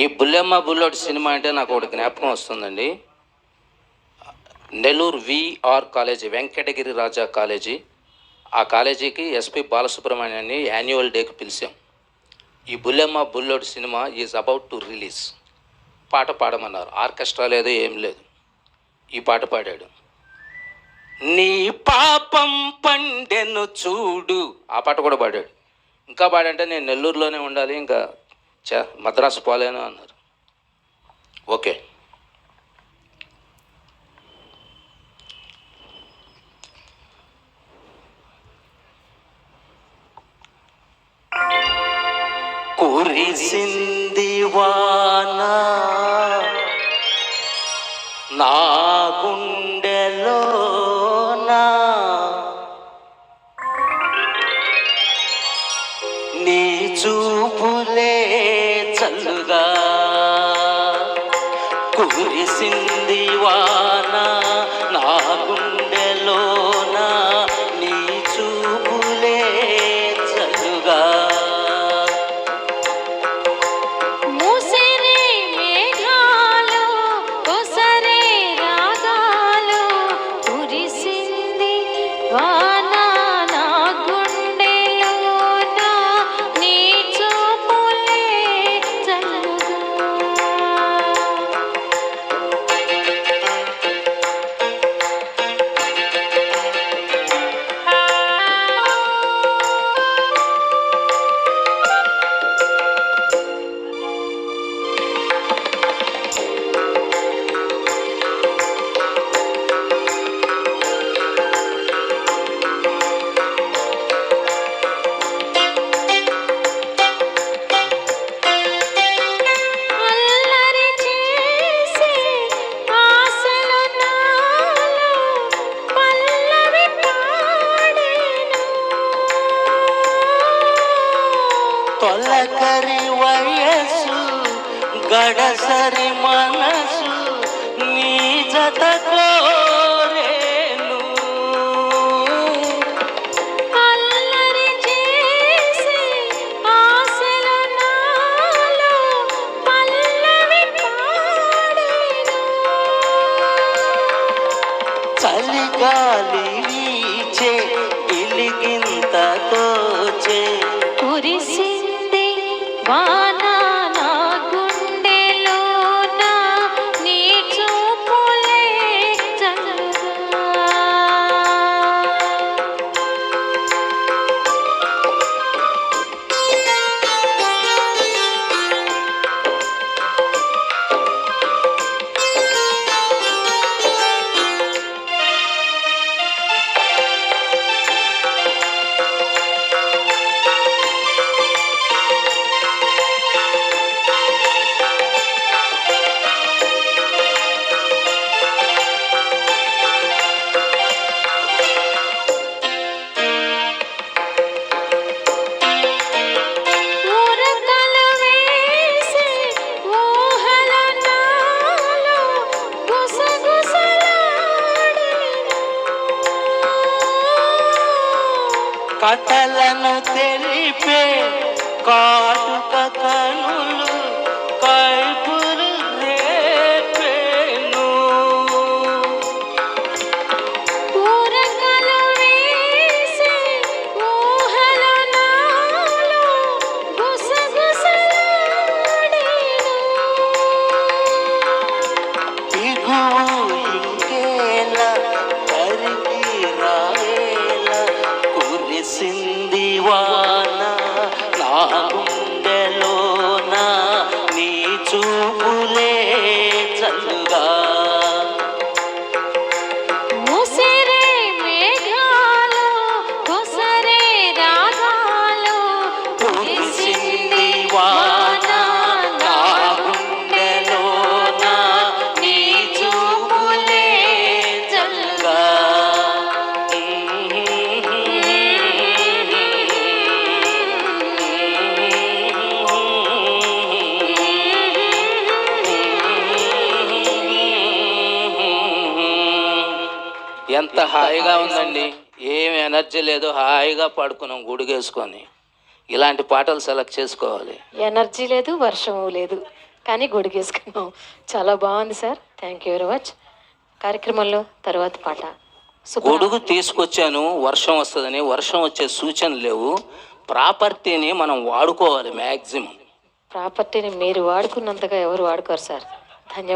ఈ Bullemma bullet cinema అంటే నాకు ఒకటి జ్ఞాపకం వస్తుందండి. Nellore VR college Venkatagiri Raja college. ఆ కాలేజీకి ఎస్పి బాలసుబ్రహ్మణ్యాన్ని యాన్యువల్ డేకి పిలిచాం. ఈ Bullemma bullet cinema is about to release. పాట పాడమన్నారు. ఆర్కెస్ట్రా లేదు ఏం లేదు. ఈ పాట పాడాడు. నీ పాపం పండెను చూడు. ఆ పాట కూడా పాడాడు. ఇంకా పాడంటే నేను నెల్లూరులోనే ఉండాలి ఇంకా చ మద్రాసు పోలేను అన్నారు. ఓకే. కురిసింది వాన నా కురిసింది వానా. గడసరి మనసు నీ జత కోరేను. అల్లరి చేసి ఆశలు నాలో పల్లవి పాడెను. చలిగాలి వీచే ఇలిగింత తోచే. కురిసింది వాన కథలను తెలిపే కాటుక కనులు కై ఎంత హాయిగా ఉందండి. ఏమి ఎనర్జీ లేదు హాయిగా పడుకున్నాం గుడిగేసుకొని. ఇలాంటి పాటలు సెలెక్ట్ చేసుకోవాలి. ఎనర్జీ లేదు వర్షము లేదు. కానీ గొడిగేసుకున్నాం. చాలా బాగుంది sir. Thank you very much. కార్యక్రమంలో తర్వాత పాట. గొడుగు తీసుకొచ్చాను వర్షం వస్తుందని. వర్షం వచ్చే సూచనలు లేవు. ప్రాపర్టీని మనం వాడుకోవాలి మ్యాక్సిమం ప్రాపర్టీని మీరు వాడుకున్నంతగా ఎవరు వాడుకోరు సార్. ధన్యవాదాలు.